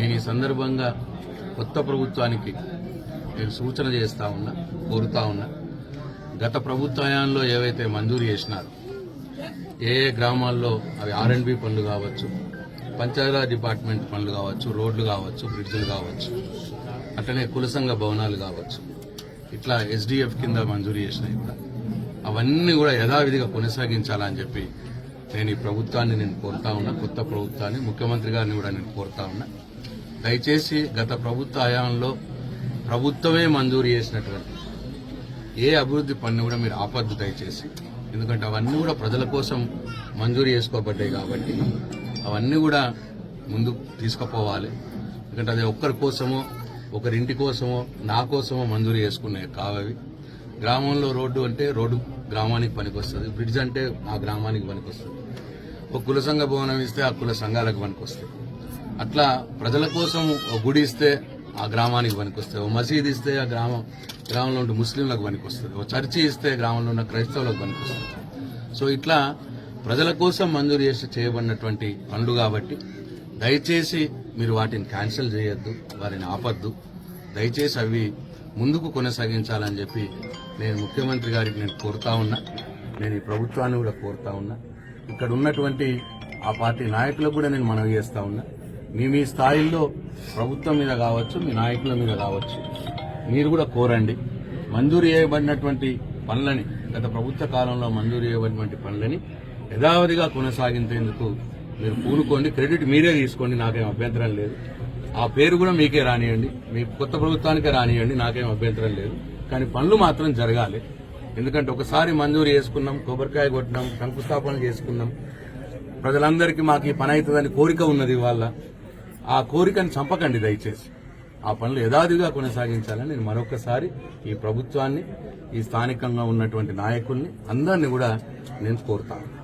నేను ఈ సందర్భంగా కొత్త ప్రభుత్వానికి నేను సూచన చేస్తూ ఉన్నా కోరుతా ఉన్నా. గత ప్రభుత్వాయంలో ఏవైతే మంజూరు చేసినారో ఏ ఏ గ్రామాల్లో అవి ఆర్ అండ్ బి పనులు కావచ్చు పంచాయతీరాజ్ డిపార్ట్మెంట్ పనులు కావచ్చు రోడ్లు కావచ్చు బ్రిడ్జ్లు కావచ్చు అట్లనే కుల సంఘ భవనాలు కావచ్చు ఇట్లా ఎస్డిఎఫ్ కింద మంజూరు చేసినాయి కూడా అవన్నీ కూడా యథావిధిగా కొనసాగించాలని చెప్పి నేను ఈ ప్రభుత్వాన్ని నేను కోరుతా ఉన్నా కొత్త ప్రభుత్వాన్ని ముఖ్యమంత్రి గారిని కూడా నేను కోరుతా ఉన్నా. దయచేసి గత ప్రభుత్వ హయాంలో ప్రభుత్వమే మంజూరు చేసినటువంటి ఏ అభివృద్ధి పన్ను కూడా మీరు ఆపద్దు దయచేసి. ఎందుకంటే అవన్నీ కూడా ప్రజల కోసం మంజూరు చేసుకోబడ్డాయి కాబట్టి అవన్నీ కూడా ముందు తీసుకుపోవాలి. ఎందుకంటే అది ఒక్కరి కోసమో ఒకరింటి కోసమో నా కోసమో మంజూరు చేసుకునే కావవి గ్రామంలో రోడ్డు అంటే రోడ్డు గ్రామానికి పనికొస్తుంది. బ్రిడ్జ్ అంటే ఆ గ్రామానికి పనికొస్తుంది. ఒక కుల సంఘ భవనం ఇస్తే ఆ కుల సంఘాలకు పనికొస్తుంది. అట్లా ప్రజల కోసం ఒక గుడి ఇస్తే ఆ గ్రామానికి పనికొస్తుంది. ఒక మసీద్ ఇస్తే ఆ గ్రామం గ్రామంలో ఉండే ముస్లింలకు పనికొస్తుంది. ఒక చర్చి ఇస్తే గ్రామంలో ఉన్న క్రైస్తవులకు పనికొస్తుంది. సో ఇట్లా ప్రజల కోసం మంజూరు చేసి చేయబడినటువంటి పనులు కాబట్టి దయచేసి మీరు వాటిని క్యాన్సిల్ చేయొద్దు వారిని ఆపద్దు. దయచేసి అవి ముందుకు కొనసాగించాలని చెప్పి నేను ముఖ్యమంత్రి గారికి నేను కోరుతా ఉన్నా. నేను ఈ ప్రభుత్వాన్ని కూడా కోరుతా ఉన్నా. ఇక్కడ ఉన్నటువంటి ఆ పార్టీ నాయకులకు కూడా నేను మనవి చేస్తా ఉన్నా. మీ మీ స్థాయిల్లో ప్రభుత్వం మీద కావచ్చు మీ నాయకుల మీద కావచ్చు మీరు కూడా కోరండి. మంజూరు చేయబడినటువంటి పనులని గత ప్రభుత్వ కాలంలో మంజూరు చేయబడినటువంటి పనులని యథావధిగా కొనసాగించేందుకు మీరు పూనుకోండి. క్రెడిట్ మీరే తీసుకోండి. నాకేం అభ్యంతరం లేదు. ఆ పేరు కూడా మీకే రానియండి. మీ కొత్త ప్రభుత్వానికే రానియండి. నాకేం అభ్యంతరం లేదు. కానీ పనులు మాత్రం జరగాలి. ఎందుకంటే ఒకసారి మంజూరు చేసుకున్నాం కొబ్బరికాయ కొట్టినాం శంకుస్థాపన చేసుకున్నాం. ప్రజలందరికీ మాకు ఈ పని అవుతుందని కోరిక ఉన్నది వాళ్ళ ఆ కోరికను చంపకండి దయచేసి. ఆ పనులు యథాదిగా కొనసాగించాలని నేను మరొకసారి ఈ ప్రభుత్వాన్ని ఈ స్థానికంగా ఉన్నటువంటి నాయకుల్ని అందరినీ కూడా నేను కోరుతాను.